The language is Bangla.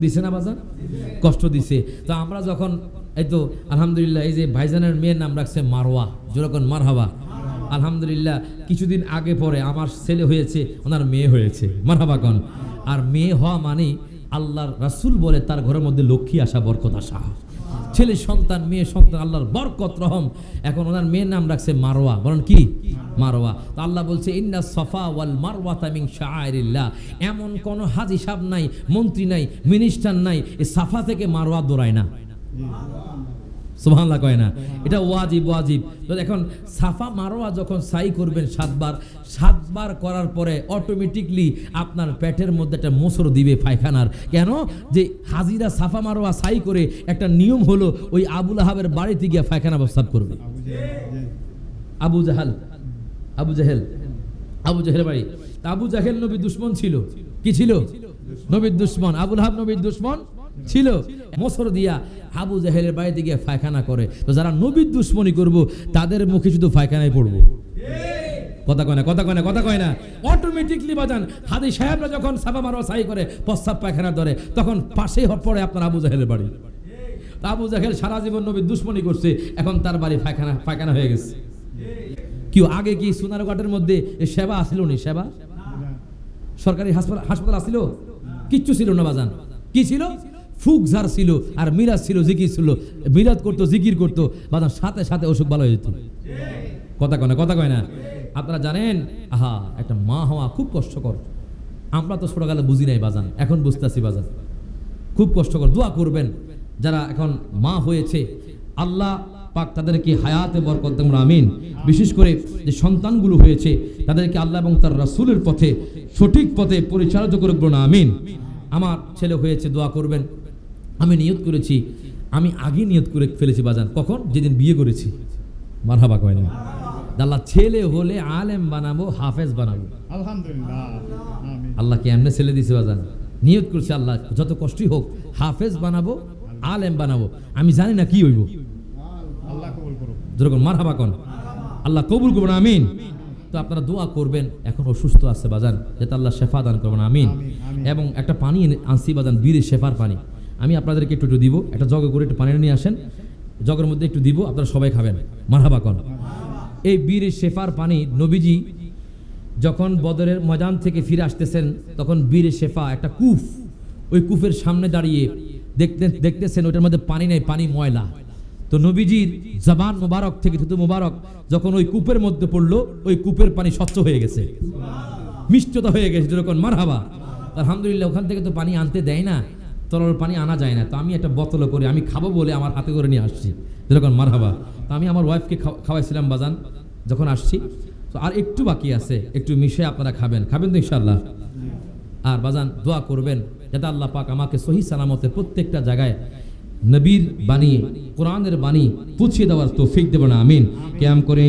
দিছে না বাজার কষ্ট দিছে। তো আমরা যখন, এই তো, আলহামদুলিল্লাহ, এই যে ভাইজানের মেয়ের নাম রাখছে মারোয়া যেরকম মারহাবা? আলহামদুলিল্লাহ, কিছুদিন আগে পরে আমার ছেলে হয়েছে, ওনার মেয়ে হয়েছে। মারহাবা কন? আর মেয়ে হওয়া মানে আল্লাহর রাসুল বলে তার ঘরের মধ্যে লক্ষ্মী আসা বরকত আসা। ছেলে, সন্তান, মেয়ে, সন্তান, আল্লাহর বরকত, রহম। এখন ওনার মেয়ের নাম রাখছে মারোয়া বলেন কি? মারোয়া তো আল্লাহ বলছে, ইন্না সফা ওয়াল মারওয়া তামিং শাহরিল্লা এমন কোন হাজি সাহেব নাই, মন্ত্রী নাই, মিনিস্টার নাই এই সাফা থেকে মারোয়া দৌড়ায় না। সুবহানাল্লাহ কয় না? এটা ওয়াজিব ওয়াজিব। তো এখন সাফা মারোয়া যখন সাই করবেন সাতবার সাতবার করার পরে অটোমেটিকলি আপনার পেটের মধ্যে একটা মোসর দিবে পায়খানার। কেন? যে হাজিরা সাফা মারোয়া সাই করে একটা নিয়ম হলো ওই আবুল আহাবের বাড়িতে গিয়ে পায়খানা প্রস্তাব করবে। আবু জাহাল, আবু জাহেল আবু জাহেল তা আবু জাহেল নবী দুশ্মন ছিল। কি ছিল? নবীর দুশ্মন। আবুল হাব নবীর দুশ্মন? ছিল। মোসর দিয়া আবু জাহেলের বাড়িতে গিয়ে পায়খানা করে। তো যারা নবীর দুশ্মনী করব, তাদের মুখে শুধু পায়খানায় পড়ব। কথা কয় না, কথা কয় না, কথা কয় না। অটোমেটিকলি বাজান, হাদি সাহেবরা যখন সাবা মারো সাই করে প্রস্তাব পায়খানা ধরে, তখন পাশেই পড়ে আপনার আবু জাহেলের বাড়ি। আবু জাহেল সারা জীবন নবীর দুশ্মনী করছে, এখন তার বাড়ি পায়খানা পায়খানা হয়ে গেছে। কি আগে কি সোনারঘাটের মধ্যে সেবা আসিল নি, সেবা? সরকারি হাসপাতাল আসিল? কিচ্ছু ছিল না বাজান। কি ছিল? ফুক, ঝাড় ছিল আর মিরাজ ছিল, জিকির ছিল। মিরাজ করতো, জিকির করতো। বাজান সাথে সাথে অসুখ ভালো হয়ে যেত। কথা কয় না, কথা কয় না। আপনারা জানেন? আহা, একটা মা হওয়া খুব কষ্টকর। আমরা তো ছোটকালে বুঝি নাই বাজান, এখন বুঝতেছি বাজান। খুব কষ্টকর, দোয়া করবেন। যারা এখন মা হয়েছে, আল্লাহ পাক তাদেরকে হায়াতে বরকত দেন, আমিন। বিশেষ করে যে সন্তানগুলো হয়েছে, তাদেরকে আল্লাহ এবং তার রাসূলের পথে সঠিক পথে পরিচালিত করে আমিন। আমার ছেলে হয়েছে, দোয়া করবেন। আমি নিয়ত করেছি আমি আগে নিয়ত করে ফেলেছি বাজান। কখন? যেদিন বিয়ে করেছি। মারহাবা কয় না। আল্লাহ ছেলে হলে আলেম বানাবো হাফেজ বানাবো। আলহামদুলিল্লাহ। আল্লাহকে এমনি ছেলে দিছে বাজান? নিয়ত করছে আল্লাহ যত কষ্টই হোক হাফেজ বানাবো আলেম বানাবো। আমি জানি না কি হইব। আল্লাহ কবুল করুক। যেরকম মারহাবা কন। আল্লাহ কবুল করবেন আমিন। তো আপনারা দোয়া করবেন এখন অসুস্থ আছে বাজান যাতে আল্লাহ শেফা দান করবেন আমিন। এবং একটা পানি আনছি বাজান বীরের শেফার পানি। আমি আপনাদেরকে একটু একটু দিব, একটা জগ করে একটু পানি নিয়ে আসেন। জগের মধ্যে একটু দিব, আপনারা সবাই খাবেন। মারহাবা কন। এই বীরের শেফার পানি, নবীজি যখন বদরের ময়দান থেকে ফিরে আসতেছেন, তখন বীরে শেফা একটা কূপ ওই কূপের সামনে দাঁড়িয়ে দেখতে দেখতেছেন ওটার মধ্যে পানি নেই, পানি ময়লা। তো নবীজির জবান মোবারক থেকে থুতু মোবারক যখন ওই কূপের মধ্যে পড়ল, ওই কূপের পানি স্বচ্ছ হয়ে গেছে। মিষ্টতা হয়ে গেছে, যেরকম মারহাবা। আলহামদুলিল্লাহ, ওখান থেকে তো পানি আনতে দেয় না। তরল পানি আনা যায় না। তো আমি একটা বোতল করে, আমি খাব বলে আমার হাতে করে নিয়ে আসছি। যেরকম মারহাবা। তো আমি আমার ওয়াইফকে খাওয়াইছিলাম বাজান, যখন আসছি। তো আর একটু বাকি আছে, একটু মিশে আপনারা খাবেন। খাবেন তো ইনশাল্লাহ আর বাজান, দোয়া করবেন যাতে আল্লাহ পাক আমাকে সহি সালামতে প্রত্যেকটা জায়গায় নবীর বাণী, কোরআনের বাণী পুছিয়ে দেওয়ার তো তৌফিক দেবেন। আমিন। কেম করে